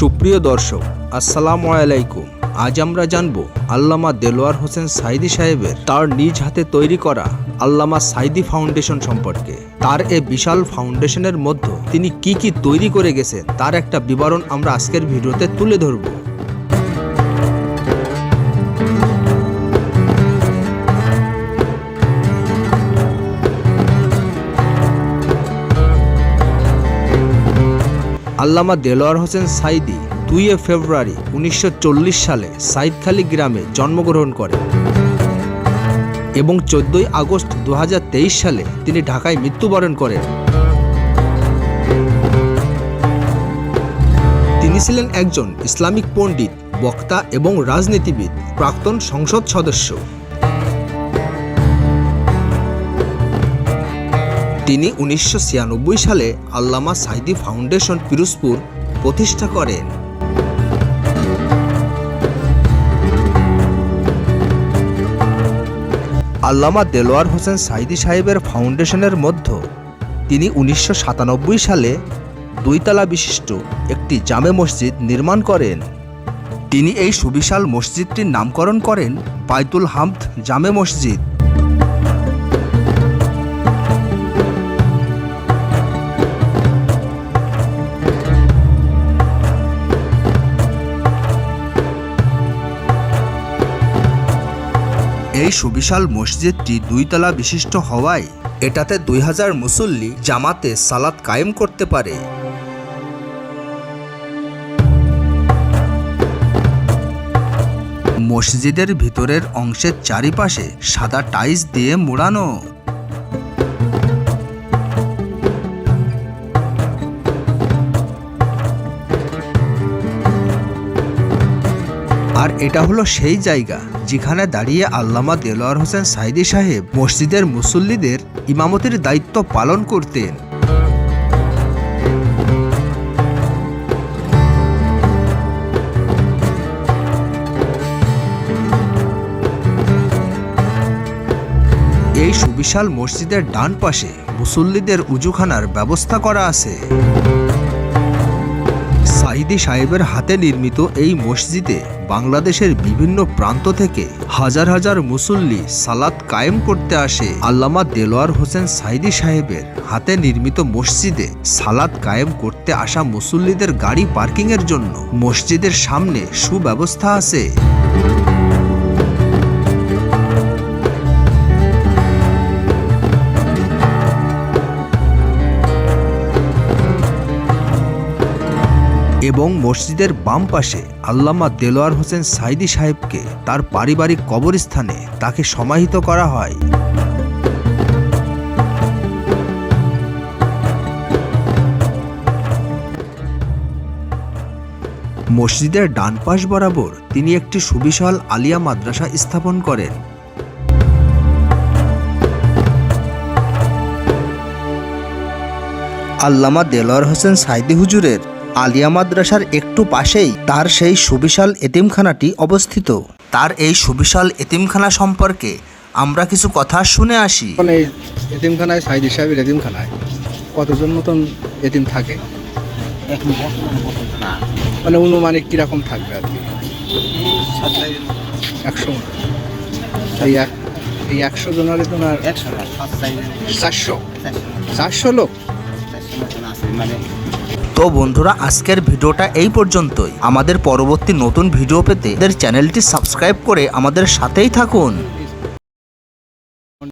সুপ্রিয় দর্শক, আসসালামু আলাইকুম। আজ আমরা জানব আল্লামা দেলোয়ার হোসেন সাইদি সাহেবের তার নিজ হাতে তৈরি করা আল্লামা সাইদি ফাউন্ডেশন সম্পর্কে। তার এ বিশাল ফাউন্ডেশনের মধ্যে তিনি কি কি তৈরি করে গেছেন, তার একটা বিবরণ আমরা আজকের ভিডিওতে তুলে ধরব। আল্লামা দেলোয়ার হোসেন সাইদি দুই ফেব্রুয়ারি উনিশশো চল্লিশ সালে সাইদখালী গ্রামে জন্মগ্রহণ করেন এবং চোদ্দই আগস্ট দু হাজার তেইশ সালে তিনি ঢাকায় মৃত্যুবরণ করেন। তিনি ছিলেন একজন ইসলামিক পণ্ডিত, বক্তা এবং রাজনীতিবিদ, প্রাক্তন সংসদ সদস্য। তিনি উনিশশো ছিয়ানব্বই সালে আল্লামা সাইদি ফাউন্ডেশন পিরোজপুর প্রতিষ্ঠা করেন। আল্লামা দেলোয়ার হোসেন সাইদি সাহেবের ফাউন্ডেশনের মধ্যে তিনি উনিশশো সাতানব্বই সালে দুইতলা বিশিষ্ট একটি জামে মসজিদ নির্মাণ করেন। তিনি এই সুবিশাল মসজিদটির নামকরণ করেন বাইতুল হামদ জামে মসজিদ। এই সুবিশাল মসজিদটি দুইতলা বিশিষ্ট হওয়ায় এটাতে দুই হাজার মুসল্লি জামাতে সালাত কায়েম করতে পারে। মসজিদের ভিতরের অংশের চারিপাশে সাদা টাইলস দিয়ে মোড়ানো। আর এটা হলো সেই জায়গা যেখানে দাঁড়িয়ে আল্লামা দেলোয়ার হোসেন সাইদি সাহেব মসজিদের মুসল্লিদের ইমামতির দায়িত্ব পালন করতেন। এই সুবিশাল মসজিদের ডান পাশে মুসল্লিদের উজুখানার ব্যবস্থা করা আছে। সাইদি সাহেবের হাতে নির্মিত এই মসজিদে বাংলাদেশের বিভিন্ন প্রান্ত থেকে হাজার হাজার মুসল্লি সালাদ কায়েম করতে আসে। আল্লামা দেলোয়ার হোসেন সাইদি সাহেবের হাতে নির্মিত মসজিদে সালাদ কায়েম করতে আসা মুসল্লিদের গাড়ি পার্কিংয়ের জন্য। মসজিদের সামনে সুব্যবস্থা আছে। এবং মসজিদের বাম পাশে আল্লামা দেলোয়ার হোসেন সাইদি সাহেবকে তার পারিবারিক কবরস্থানে তাকে সমাহিত করা হয়। মসজিদের ডান পাশ বরাবর তিনি একটি সুবিশাল আলিয়া মাদ্রাসা স্থাপন করেন। আল্লামা দেলোয়ার হোসেন সাইদি হুজুরের আলিয়া মাদ্রাসার একটু পাশেই তার সেই সুবিশাল এতিমখানাটি অবস্থিত। তার এই সুবিশাল এতিমখানা সম্পর্কে আমরা কিছু কথা শুনে আসি। এই এতিমখানায় সাইদ সাহেবের এতিমখানায় কতজন মতন এতিম থাকে? মানে অনুমানিক কীরকম থাকবে আর কি? একশো এই এক এই একশো জনের তোমার চারশো? চারশো লোক? মানে তো বন্ধুরা, আজকের ভিডিওটা এই পর্যন্তই। আমাদের পরবর্তী নতুন ভিডিও পেতে চ্যানেলটি সাবস্ক্রাইব করে আমাদের সাথেই থাকুন।